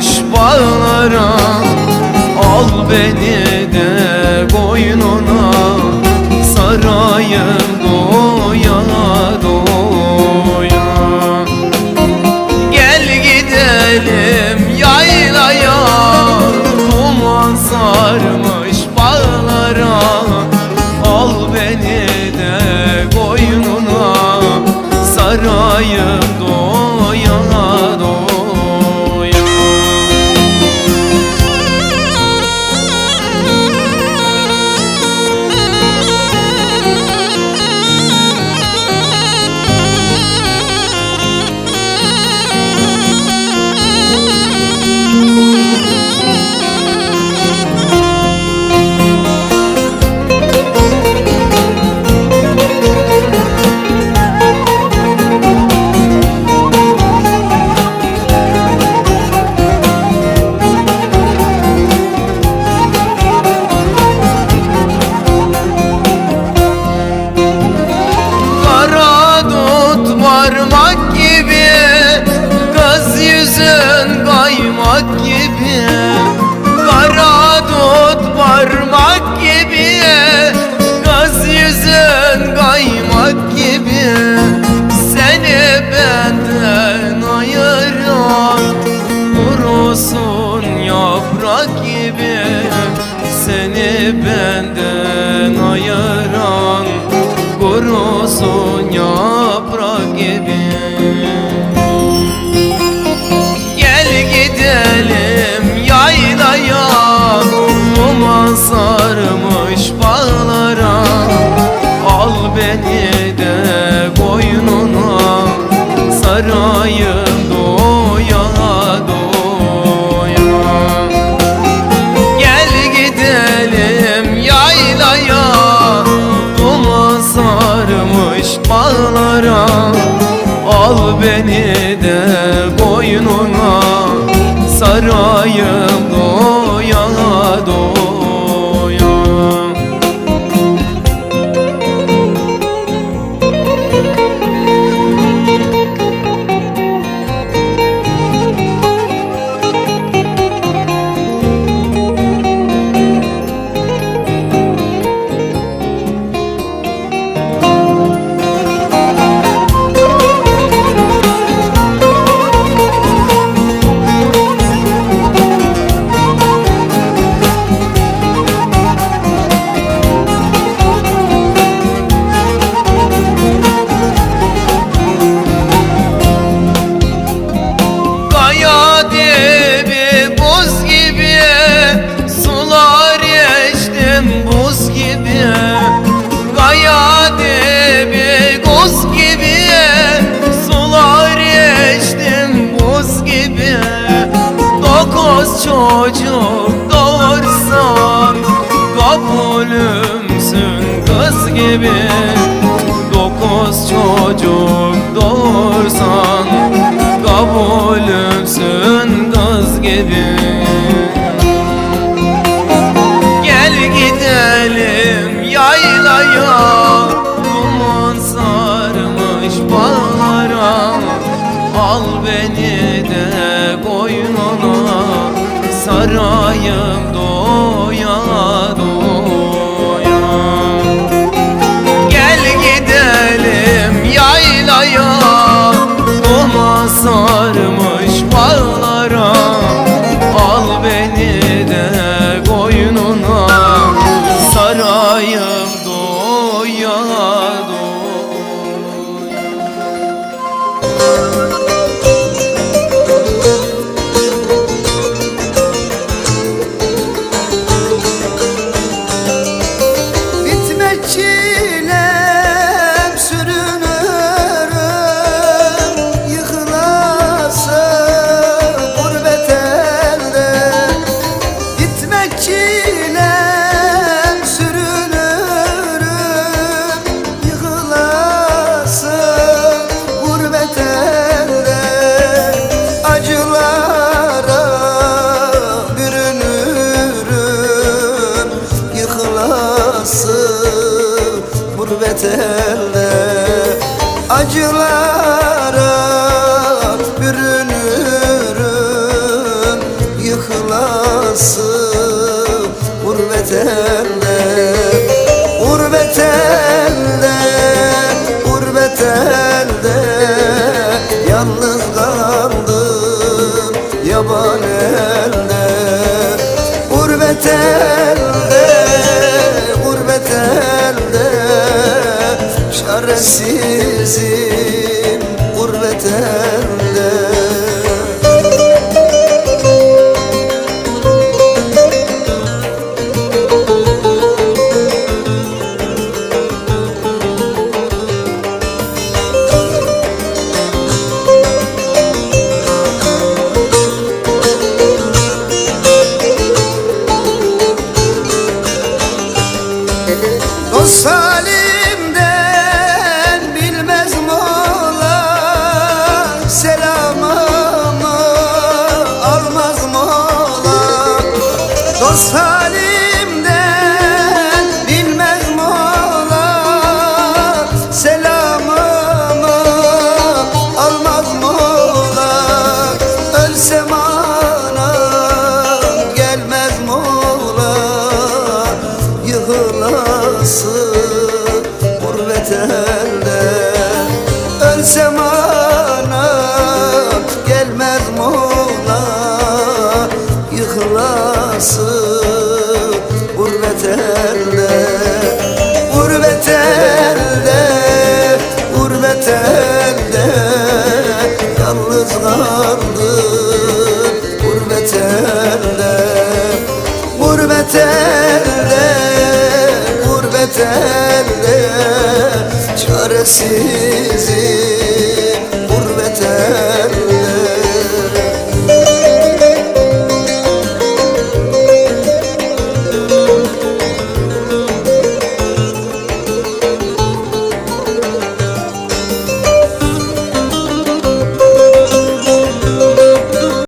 pois. parmak gibi Kara dut parmak gibi Göz yüzün kaymak gibi Seni benden ayıran Kurusun yaprak gibi Seni benden varmış Al beni de boynuna. Sarayım doya doya çocuk doğursam Kabulümsün kız gibi. Dokuz çocuk doğursan Kabulümsün kız gibi. arayım doğru yarası Gurbet elde acılar Çaresizim Yalnız kaldım gurbet elde Gurbet elde, gurbet elde. Çaresizim